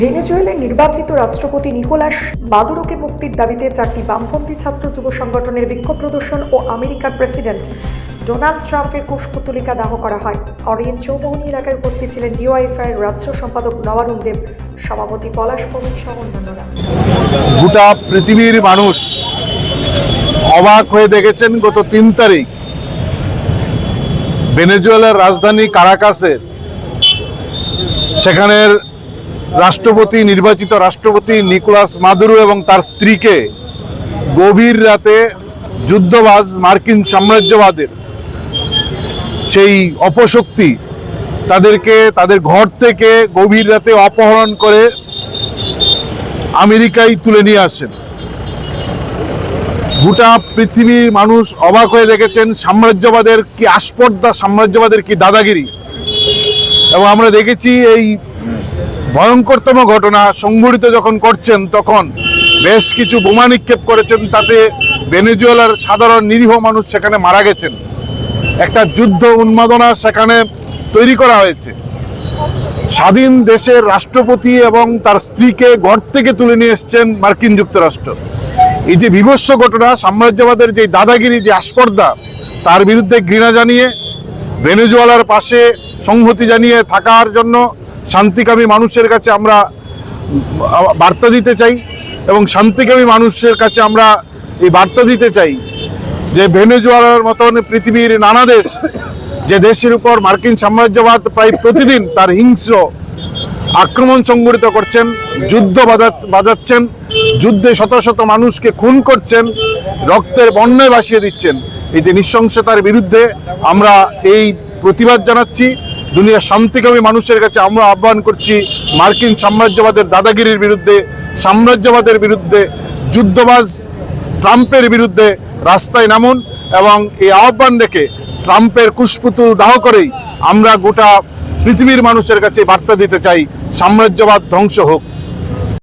ভেনেজুয়েলার নির্বাচিত রাষ্ট্রপতি নিকোলাস মাদুরোকে মুক্তির দাবিতে চারটি বামপন্থী ছাত্র যুব সংগঠনের বিক্ষোভ প্রদর্শন ও আমেরিকার প্রেসিডেন্ট ডোনাল্ড ট্রাম্পের কুশপুতলিকা দাহ করা হয়। অরিয়েন্ট চৌমোহনী এলাকায় উপস্থিত ছিলেন ডিওয়াইফআই রাজ্য সম্পাদক নওয়ারুল দেব, সভাপতি পলাশ প্রমুখ সহ অন্যান্যরা। গোটা পৃথিবীর মানুষ অবাক হয়ে দেখেছেন গত তিন তারিখ ভেনেজুয়েলার রাজধানী কারাকাসের সেখানের রাষ্ট্রপতি, নির্বাচিত রাষ্ট্রপতি নিকোলাস মাদুরো এবং তার স্ত্রীকে গভীর রাতে যুদ্ধবাজ মার্কিন সাম্রাজ্যবাদের সেই অপশক্তি তাদেরকে, তাদের ঘর থেকে গভীর রাতে অপহরণ করে আমেরিকায় তুলে নিয়ে আসেন। গোটা পৃথিবীর মানুষ অবাক হয়ে দেখেছেন সাম্রাজ্যবাদের কি আস্পর্ধা, সাম্রাজ্যবাদের কি দাদাগিরি। এবং আমরা দেখেছি এই ভয়ঙ্করতম ঘটনা সংঘটিত যখন করছেন, তখন বেশ কিছু বোমা নিক্ষেপ করেছেন। তাতে ভেনেজুয়েলার সাধারণ নিরীহ মানুষ সেখানে মারা গেছেন। একটা যুদ্ধ উন্মাদনা সেখানে তৈরি করা হয়েছে। স্বাধীন দেশের রাষ্ট্রপতি এবং তার স্ত্রীকে ঘর থেকে তুলে নিয়ে এসছেন মার্কিন যুক্তরাষ্ট্র। এই যে বিভৎস ঘটনা, সাম্রাজ্যবাদের যে দাদাগিরি, যে আস্পর্ধা, তার বিরুদ্ধে ঘৃণা জানিয়ে ভেনেজুয়েলার পাশে সংহতি জানিয়ে থাকার জন্য শান্তিকামী মানুষের কাছে আমরা বার্তা দিতে চাই এবং শান্তিকামী মানুষের কাছে আমরা এই বার্তা দিতে চাই যে ভেনেজুয়ালার মতন পৃথিবীর নানা দেশ, যে দেশের উপর মার্কিন সাম্রাজ্যবাদ প্রায় প্রতিদিন তার হিংস্র আক্রমণ সংগঠিত করছেন, যুদ্ধ বাজা- বাজাচ্ছেন, যুদ্ধে শত শত মানুষকে খুন করছেন, রক্তের বন্যায় ভাসিয়ে দিচ্ছেন। এই যে নৃশংসতার বিরুদ্ধে আমরা এই প্রতিবাদ জানাচ্ছি। দুনিয়ার শান্তিকামী মানুষের কাছে আমরা আহ্বান করছি মার্কিন সাম্রাজ্যবাদের দাদাগিরির বিরুদ্ধে, সাম্রাজ্যবাদের বিরুদ্ধে, যুদ্ধবাজ ট্রাম্পের বিরুদ্ধে রাস্তায় নামুন এবং এই আহ্বান রেখে ট্রাম্পের কুশপুতুল দাহ করেই আমরা গোটা পৃথিবীর মানুষের কাছে বার্তা দিতে চাই, সাম্রাজ্যবাদ ধ্বংস হোক।